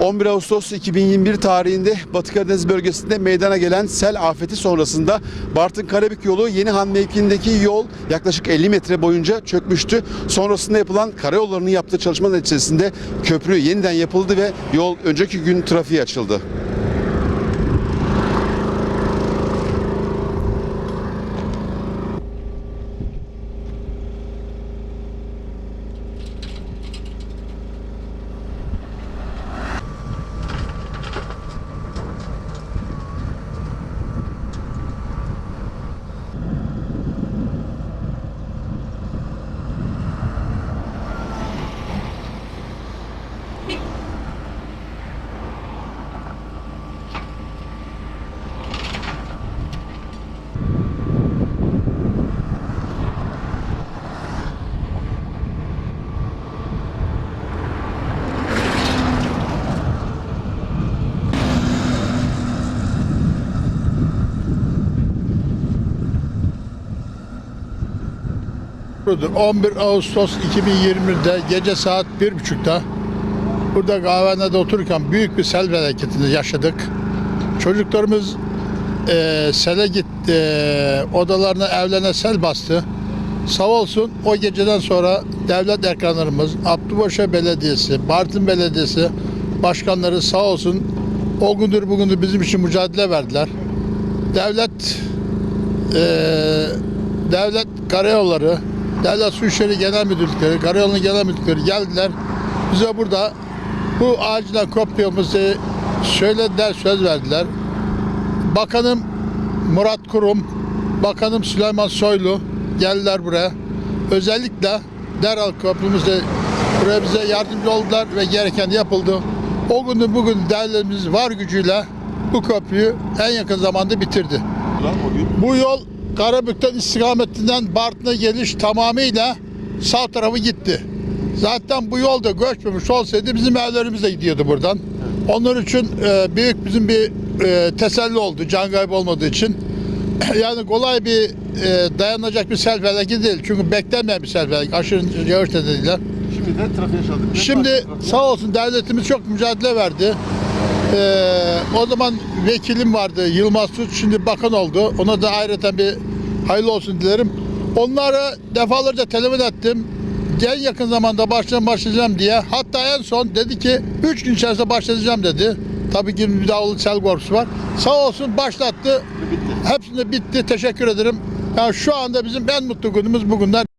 11 Ağustos 2021 tarihinde Batı Karadeniz bölgesinde meydana gelen sel afeti sonrasında Bartın Karabük yolu Yenihan mevkiindeki yol yaklaşık 50 metre boyunca çökmüştü. Sonrasında yapılan karayollarının yaptığı çalışma neticesinde köprü yeniden yapıldı ve yol önceki gün trafiğe açıldı. Budur. 11 Ağustos 2020'de gece saat 1.30'da burada kahvehanede otururken büyük bir sel felaketini yaşadık. Çocuklarımız eee sele gitti, eee, odalarına evlerine sel bastı. Sağ olsun o geceden sonra devlet ekranlarımız, Abdüboşa Belediyesi, Bartın Belediyesi başkanları sağ olsun o gündür bugündür bizim için mücadele verdiler. Devlet eee, devlet karayolları, devlet su işleri genel müdürlükleri, karayolunun genel müdürlükleri geldiler. Bize burada bu acilen kopyamızı söylediler, söz verdiler. Bakanım Murat Kurum, Bakanım Süleyman Soylu geldiler buraya. Özellikle derhal köprümüzde buraya bize yardımcı oldular ve gereken yapıldı. O günü bugün devletimiz var gücüyle bu köprüyü en yakın zamanda bitirdi. Bu yol Karabük'ten istikametinden Bartın'a geliş tamamıyla sağ tarafı gitti. Zaten bu yolda göçmemiş olsaydı bizim evlerimiz de gidiyordu buradan. Onlar için e, büyük bizim bir e, teselli oldu can kaybı olmadığı için. yani kolay bir e, dayanacak bir sel felaketi değil. Çünkü beklenmeyen bir sel felaketi. Aşırı yağış nedeniyle. Şimdi de trafiğe açıldı. Şimdi sağ olsun devletimiz çok mücadele verdi. Ee, o zaman vekilim vardı Yılmaz Suç şimdi bakan oldu. Ona da ayrıca bir hayırlı olsun dilerim. Onlara defalarca telefon ettim. En yakın zamanda başlayacağım başlayacağım diye. Hatta en son dedi ki 3 gün içerisinde başlayacağım dedi. Tabii ki bir daha sel korkusu var. Sağ olsun başlattı. Hepsinde bitti. Teşekkür ederim. Yani şu anda bizim en mutlu günümüz bugünler.